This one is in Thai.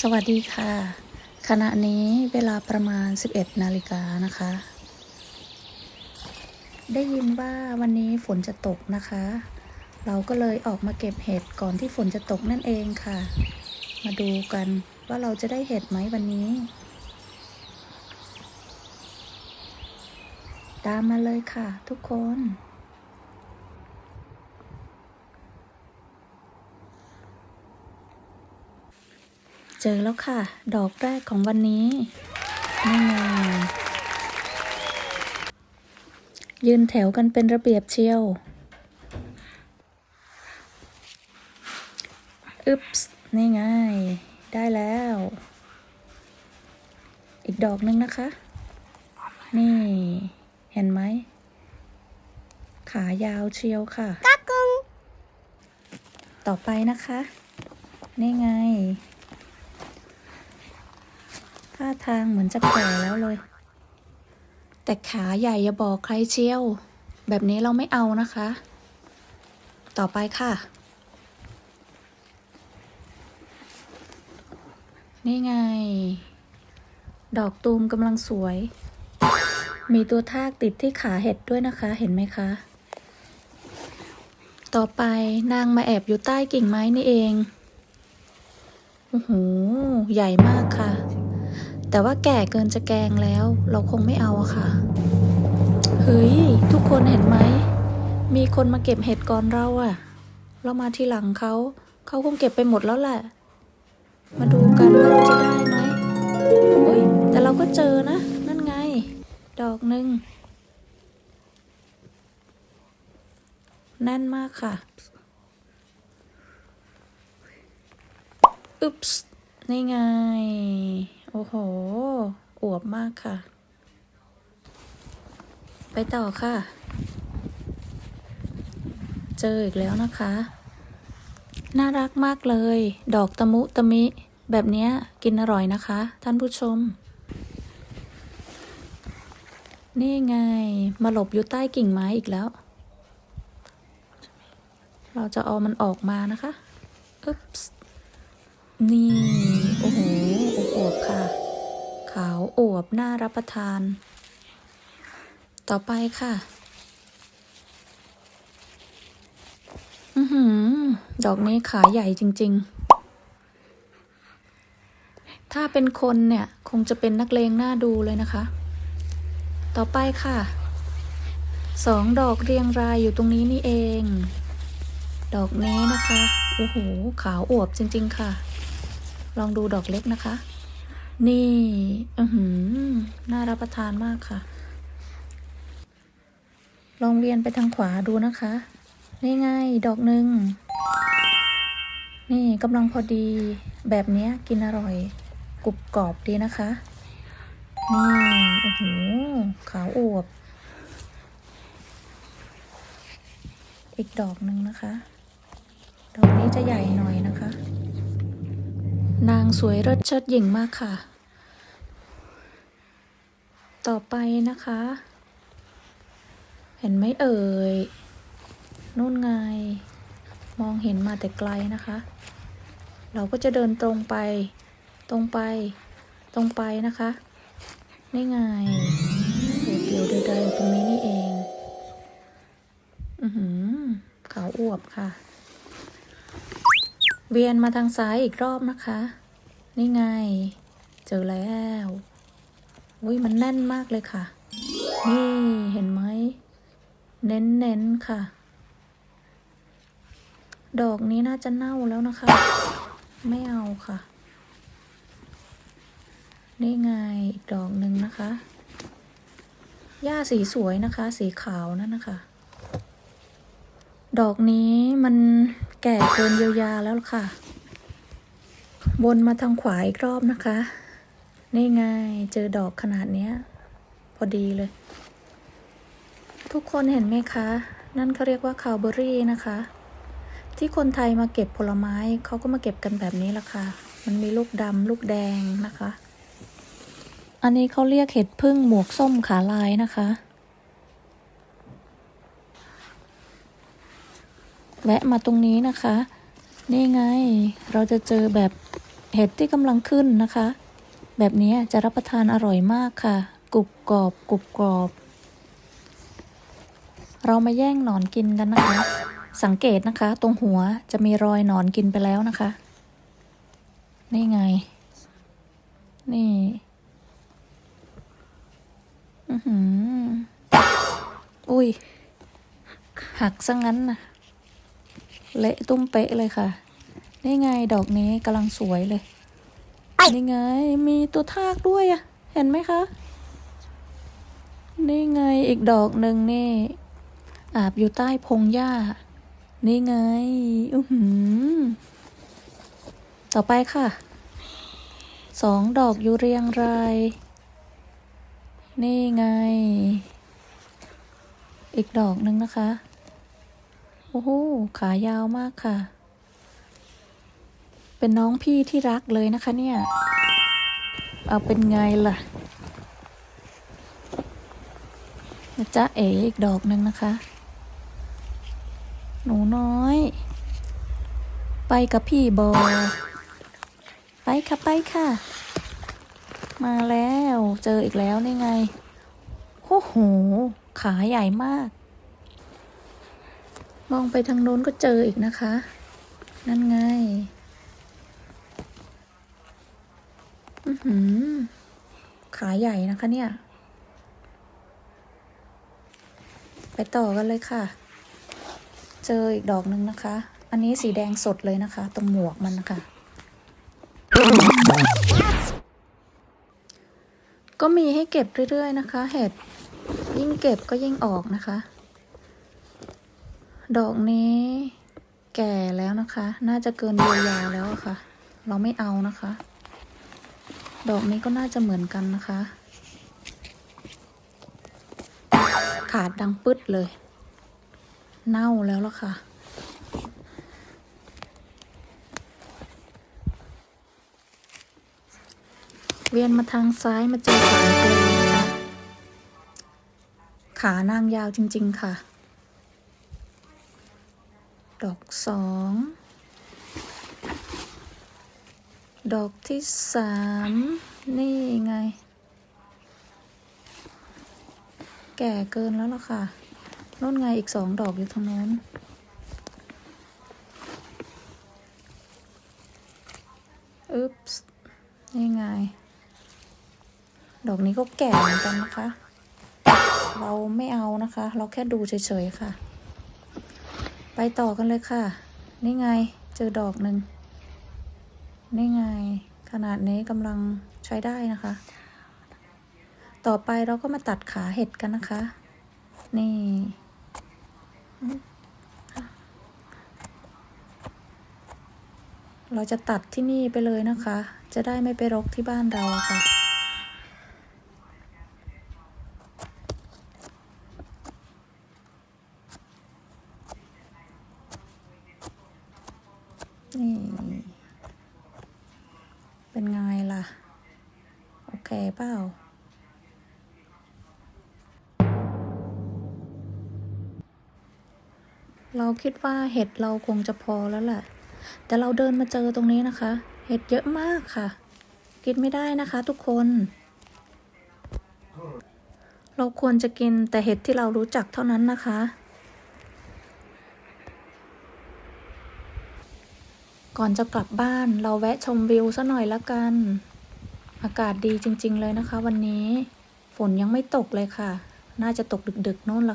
สวัสดีค่ะ ขณะนี้เวลาประมาณ 11 นาฬิกานะคะ ได้ยินว่าวันนี้ฝนจะตกนะคะ เราก็เลยออกมาเก็บเห็ดก่อนที่ฝนจะตกนั่นเองค่ะ มาดูกันว่าเราจะได้เห็ดไหมวันนี้ ตามมาเลยค่ะทุกคน จอแล้วค่ะ ดอกแรกของวันนี้นี่ไงยืนแถวกันเป็นระเบียบเชียวอึ๊บส์นี่ไง ได้แล้ว อีกดอกนึงนะคะ นี่ เห็นไหม ขายาวเชียวค่ะต่อไปนะคะ นี่ไง ท่าทางเหมือนจะแก่แล้วเลย แต่ขาใหญ่อย่าบอกใครเชี่ยว แบบนี้เราไม่เอานะคะ ต่อไปค่ะ นี่ไง ดอกตูมกำลังสวย มีตัวทากติดที่ขาเห็ดด้วยนะคะ เห็นไหมคะ ต่อไปนางมาแอบอยู่ใต้กิ่งไม้นี่เองโอ้โห ใหญ่มากค่ะ แต่ว่าแก่เกินจะแกงแล้ว เราคงไม่เอาอะค่ะเฮ้ยทุกคนเห็นไหม มีคนมาเก็บเห็ดก่อนเราอะเรามาทีหลังเขา เขาคงเก็บไปหมดแล้วแหละ มาดูกันว่าเราจะได้ไหมโอ้ยแต่เราก็เจอนะ นั่นไง ดอกหนึ่งแน่นมากค่ะ อึ๊บส์นี่ไง อ้โห อวบมากค่ะ ไปต่อค่ะ เจออีกแล้วนะคะ น่ารักมากเลย ดอกตะมุตะมิ แบบนี้กินอร่อยนะคะ ท่านผู้ชม นี่ไง มาหลบอยู่ใต้กิ่งไม้อีกแล้ว เราจะเอามันออกมานะคะ อึ๊บนี่ โอ้โหาวอวบน่ารับประทาน ต่อไปค่ะ อือหือ ดอกนี้ขาใหญ่จริง ๆ ถ้าเป็นคนเนี่ย คงจะเป็นนักเลงหน้าดูเลยนะคะ ต่อไปค่ะสองดอกเรียงรายอยู่ตรงนี้นี่เอง ดอกนี้นะคะ โอ้โห ขาวอวบจริง ๆ ค่ะ ลองดูดอกเล็กนะคะ นี่อือหือน่ารับประทานมากค่ะ ลองเวียนไปทางขวาดูนะคะนี่ไงดอกหนึ่ง นี่กำลังพอดี แบบนี้กินอร่อย กรุบกรอบดีนะคะ นี่โอ้โหขาวอวบ อีกดอกหนึ่งนะคะ ดอกนี้จะใหญ่หน่อยนะคะ นางสวยเลิศเชิดหยิ่งมากค่ะ ต่อไปนะคะ เห็นไหมเอ่ยนู่นไง มองเห็นมาแต่ไกลนะคะ เราก็จะเดินตรงไป ตรงไป ตรงไปนะคะ นี่ไงเดี๋ยวเดียวเดินตรงนี้นี่เอง อือหือขาวอวบค่ะ เวียนมาทางซ้ายอีกรอบนะคะ นี่ไง เจอแล้วอุ้ยมันแน่นมากเลยค่ะ นี่เห็นไหม เน้นเน้นๆค่ะ ดอกนี้น่าจะเน่าแล้วนะคะ ไม่เอาค่ะ นี่ไงอีกดอกหนึ่งนะคะ หญ้าสีสวยนะคะ สีขาวนั่นนะคะ ดอกนี้มัน แก่เกินเยียวยาแล้วค่ะ วนมาทางขวาอีกรอบนะคะ นี่ไงเจอดอกขนาดเนี้ย พอดีเลย ทุกคนเห็นไหมคะ นั่นเขาเรียกว่าคาวเบอรี่นะคะ ที่คนไทยมาเก็บผลไม้เขาก็มาเก็บกันแบบนี้ละค่ะ มันมีลูกดำลูกแดงนะคะ อันนี้เขาเรียกเห็ดพึ่งหมวกส้มขาลายนะคะ แวะมาตรงนี้นะคะ นี่ไง เราจะเจอแบบเห็ดที่กำลังขึ้นนะคะ แบบนี้จะรับประทานอร่อยมากค่ะ กรุบกรอบกรุบกรอบ เรามาแย่งหนอนกินกันนะคะ สังเกตนะคะ ตรงหัวจะมีรอยหนอนกินไปแล้วนะคะ นี่ไง นี่อือหืออุ้ยหักซะงั้นนะ เละตุ้มเป๊ะเลยค่ะ นี่ไงดอกนี้กำลังสวยเลย นี่ไง มีตัวทากด้วยอะเห็นไหมคะ นี่ไงอีกดอกหนึ่งนี่ อาบอยู่ใต้พงหญ้า นี่ไง อือหือ ต่อไปค่ะ สองดอกอยู่เรียงราย นี่ไง อีกดอกหนึ่งนะคะโอ้โหขายาวมากค่ะ เป็นน้องพี่ที่รักเลยนะคะเนี่ย เอาเป็นไงล่ะนะจ๊ะเอ๋อีกดอกหนึ่งนะคะ หนูน้อย ไปกับพี่บอไปค่ะไปค่ะ มาแล้ว เจออีกแล้วนี่ไงโอ้โห ขาใหญ่มาก มองไปทางโน้นก็เจออีกนะคะ นั่นไง อือหือ ขาใหญ่นะคะเนี่ย ไปต่อกันเลยค่ะ เจออีกดอกหนึ่งนะคะ อันนี้สีแดงสดเลยนะคะ ตรงหมวกมันนะคะ ก็มีให้เก็บเรื่อยๆนะคะ เห็ด ยิ่งเก็บก็ยิ่งออกนะคะ ดอกนี้แก่แล้วนะคะ น่าจะเกินเยียวยาแล้วอะค่ะ เราไม่เอานะคะ ดอกนี้ก็น่าจะเหมือนกันนะคะ ขาดดังปึ๊ดเลย เน่าแล้วล่ะค่ะเวียนมาทางซ้ายมาเจอขาเกลียวขานางยาวจริง ๆ ค่ะ ดอกสอง ดอกที่สาม นี่ไง แก่เกินแล้วล่ะค่ะนู่นไงอีกสองดอกอยู่ทางโน้น อึ๊บส์นี่ไง ดอกนี้ก็แก่เหมือนกันนะคะ เราไม่เอานะคะ เราแค่ดูเฉยๆค่ะ ไปต่อกันเลยค่ะ นี่ไงเจอดอกหนึ่งนี่ไง ขนาดนี้กำลังใช้ได้นะคะ ต่อไปเราก็มาตัดขาเห็ดกันนะคะ นี่ เราจะตัดที่นี่ไปเลยนะคะ จะได้ไม่ไปรกที่บ้านเราค่ะ นี่ เป็นไงล่ะ โอ เปล่า เราคิดว่าเห็ดเราคงจะพอแล้วแหละ แต่เราเดินมาเจอตรงนี้นะคะ เห็ดเยอะมากค่ะ กินไม่ได้นะคะทุกคน เราควรจะกินแต่เห็ดที่เรารู้จักเท่านั้นนะคะก่อนจะกลับบ้านเราแวะชมวิวซะหน่อยละกัน อากาศดีจริง ๆ เลยนะคะ วันนี้ฝนยังไม่ตกเลยค่ะ น่าจะตกดึกๆโน่นละค่ะ